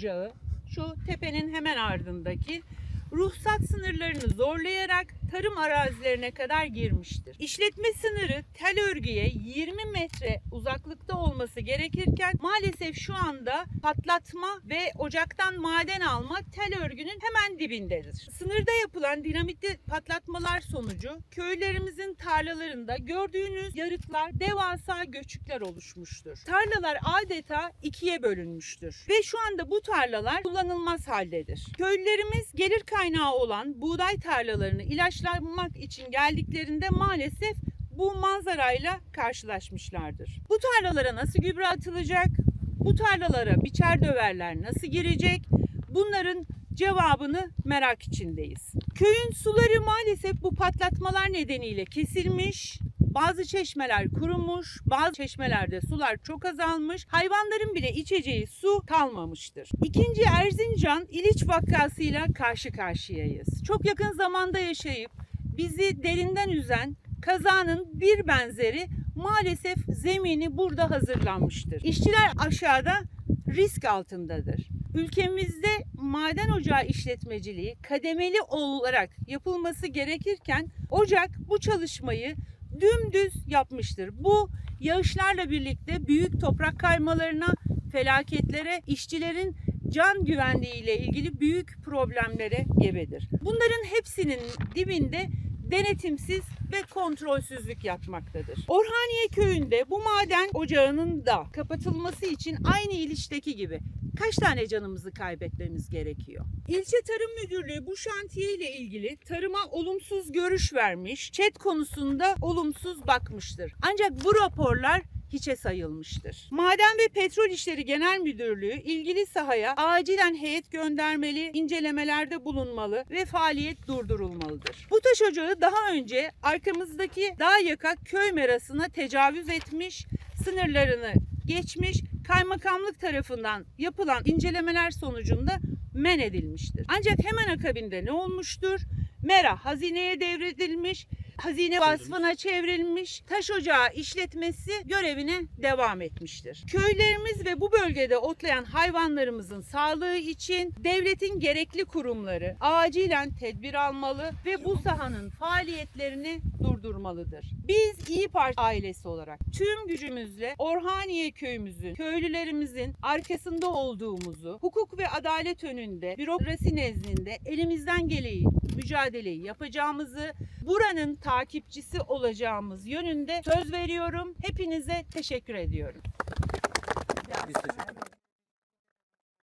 ocağı şu tepenin hemen ardındaki ruhsat sınırlarını zorlayarak tarım arazilerine kadar girmiştir. İşletme sınırı tel örgüye 20 metre uzaklıkta olması gerekirken maalesef şu anda patlatma ve ocaktan maden alma tel örgünün hemen dibindedir. Sınırda yapılan dinamitli patlatmalar sonucu köylerimizin tarlalarında gördüğünüz yarıklar devasa göçükler oluşmuştur. Tarlalar adeta ikiye bölünmüştür ve şu anda bu tarlalar kullanılmaz haldedir. Köylülerimiz gelir kaynağı olan buğday tarlalarını ilaçlamak için geldiklerinde maalesef bu manzarayla karşılaşmışlardır. Bu tarlalara nasıl gübre atılacak? Bu tarlalara biçer döverler nasıl girecek? Bunların cevabını merak içindeyiz. Köyün suları maalesef bu patlatmalar nedeniyle kesilmiş. Bazı çeşmeler kurumuş, bazı çeşmelerde sular çok azalmış, hayvanların bile içeceği su kalmamıştır. İkinci Erzincan İliç vakasıyla karşı karşıyayız. Çok yakın zamanda yaşayıp bizi derinden üzen kazanın bir benzeri maalesef zemini burada hazırlanmıştır. İşçiler aşağıda risk altındadır. Ülkemizde maden ocağı işletmeciliği kademeli olarak yapılması gerekirken ocak bu çalışmayı dümdüz yapmıştır. Bu yağışlarla birlikte büyük toprak kaymalarına, felaketlere, işçilerin can güvenliği ile ilgili büyük problemlere gebedir. Bunların hepsinin dibinde denetimsiz ve kontrolsüzlük yatmaktadır. Orhaniye köyünde bu maden ocağının da kapatılması için aynı ilişteki gibi kaç tane canımızı kaybetmemiz gerekiyor? İlçe Tarım Müdürlüğü bu şantiye ile ilgili tarıma olumsuz görüş vermiş, çet konusunda olumsuz bakmıştır. Ancak bu raporlar hiçe sayılmıştır. Maden ve Petrol İşleri Genel Müdürlüğü ilgili sahaya acilen heyet göndermeli, incelemelerde bulunmalı ve faaliyet durdurulmalıdır. Bu taş ocağı daha önce arkamızdaki dağ yaka köy merasına tecavüz etmiş, sınırlarını geçmiş, kaymakamlık tarafından yapılan incelemeler sonucunda men edilmiştir. Ancak hemen akabinde ne olmuştur? Mera hazineye devredilmiş, hazine vasfına çevrilmiş, taş ocağı işletmesi görevine devam etmiştir. Köylerimiz ve bu bölgede otlayan hayvanlarımızın sağlığı için devletin gerekli kurumları acilen tedbir almalı ve bu sahanın faaliyetlerini durdurmalıdır. Biz İyi Parti ailesi olarak tüm gücümüzle Orhaniye köyümüzün, köylülerimizin arkasında olduğumuzu, hukuk ve adalet önünde, bürokrasi nezdinde elimizden geleği mücadeleyi yapacağımızı, buranın takipçisi olacağımız yönünde söz veriyorum. Hepinize teşekkür ediyorum. Biz teşekkür